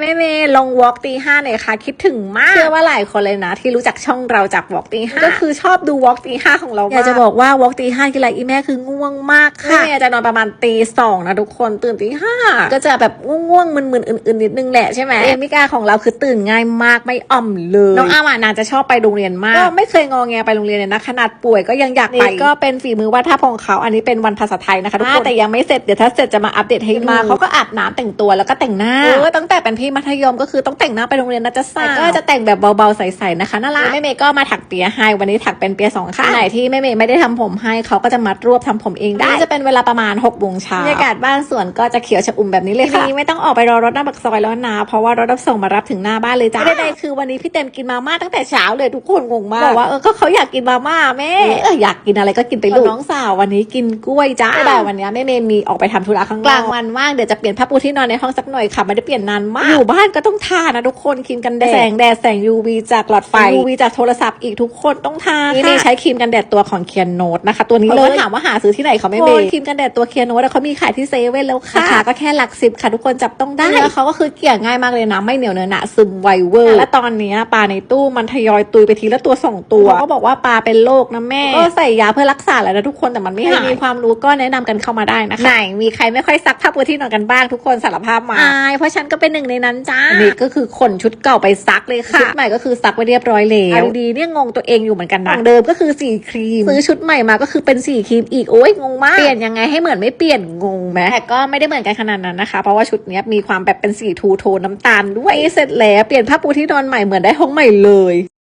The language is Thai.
แม่เมย์ลงวอล์กตีห้าหน่อยค่ะ คิดถึงมาก เชื่อว่าหลายคนเลยนะ ที่รู้จักช่องเราจากวอล์กตีห้าก็คือชอบดูวอล์กตีห้าของเราอยากจะบอกว่าวอล์กตีห้ากีฬาอีแม่คือง่วงมากค่ะแม่จะนอนประมาณตีสองนะทุกคนตื่นตีห้าก็จะแบบง่วงๆมึนๆอื่นๆนิดนึงแหละใช่ไหมเอมิกาของเราคือตื่นง่ายมากไม่อ่อมเลยน้องอามานาจะชอบไปโรงเรียนมากก็ไม่เคยงอแงไปโรงเรียนเลยนะขนาดป่วยก็ยังอยากไปก็เป็นฝีมือวาดภาพของเขาอันนี้เป็นวันภาษาไทยนะคะทุกคนแต่ยังไม่เสร็จเดี๋ยวถ้าเสร็จจะมาอัปเดตให้ดูมาเขาก็อาบน้ำแต่งตัวแล้วก็แต่งหน้าเออตั้งแต่เป็นพี่มัธยมก็คือต้องแต่งหน้าไปโรงเรียนนะจ๊ะสาวก็จะแต่งแบบเบาๆใสๆนะคะน่ารักแม่เมย์ก็มาถักเปียให้วันนี้ถักเป็นเปียสองข้างไหนที่แม่เมย์ไม่ได้ทำผมให้เขาก็จะมัดรวบทำผมเองได้จะเป็นเวลาประมาณ6กโมงเช้าบรรยากาศบ้านสวนก็จะเขียวชอุ่มแบบนี้เลยค่ะวันนี้ไม่ต้องออกไปรอรถหน้าปากซอยแล้วนะเพราะว่ารถรับส่งมารับถึงหน้าบ้านเลยจ้าใดๆคือวันนี้พี่เต็มกินมาม่าตั้งแต่เช้าเลยทุกคนงงมากบอกว่าเออก็เขาอยากกินมาม่าแม่เอออยากกินอะไรก็กินไปลูกน้องสาววันนี้กินกล้วยจ้าแต่วันนี้แม่เมย์มีออกไปทำธุระข้างนอกกลางวันว่างเดี๋ยวจะเปลี่ยนผ้าปูที่นอนในห้องสักหน่อยค่ะไม่ได้เปลี่ยนนานมากอยู่บ้านก็ต้องทานะทุกคนครีมกันแดดแสงแดดแสง UV จากหลอดไฟ UV จากโทรศัพท์อีกทุกคนต้องทานี่ใช้ครีมกันแดดตัวของเคียนโนตนะคะ ตัวนี้เลยถามว่าหาซื้อที่ไหนเขาไม่มีครีมกันแดดตัวเคียนโนตเขามีขายที่เซเว่นแล้วค่ะราคาก็แค่หลักสิบค่ะทุกคนจับต้องได้แล้วเขาก็คือเกลี่ยง่ายมากเลยนะไม่เหนียวเนอะหนะซึมไวเวอร์และตอนนี้ปลาในตู้มันทยอยตุยไปทีละตัวสองตัวเขาบอกว่าปลาเป็นโรคนะแม่ก็ใส่ยาเพื่อรักษาแล้วนะทุกคนแต่มันไม่หายมีความรู้ก็แนะนำกันเข้ามาได้นะคะไหนมีใครไม่ค่อยซักผ้าปูที่นอนกันบ้างทุกคนสารภาพมาอายเพราะฉันก็เป็นหนึ่งในนั้นจ้าอันนี้ก็คือขนชุดเก่าไปซักเลยค่ะ ชุดใหม่ก็คือซักไว้เรียบร้อยแล้วเอาดีๆเนี่ยงงตัวเองอยู่เหมือนกันนะของเดิมก็คือสีครีมซื้อชุดใหม่มาก็คือเป็นสีครีมอีกโอ้ยงงมากเปลี่ยนยังไงให้เหมือนไม่เปลี่ยนงงไหมแต่ก็ไม่ได้เหมือนกันขนาดนั้นนะคะ เพราะว่าชุดเนี้ยมีความแบบเป็นสีทูโทนน้ำตาลด้วยเสร็จแล้วเปลี่ยนผ้าปูที่นอนใหม่เหมือนได้ห้องใหม่เลย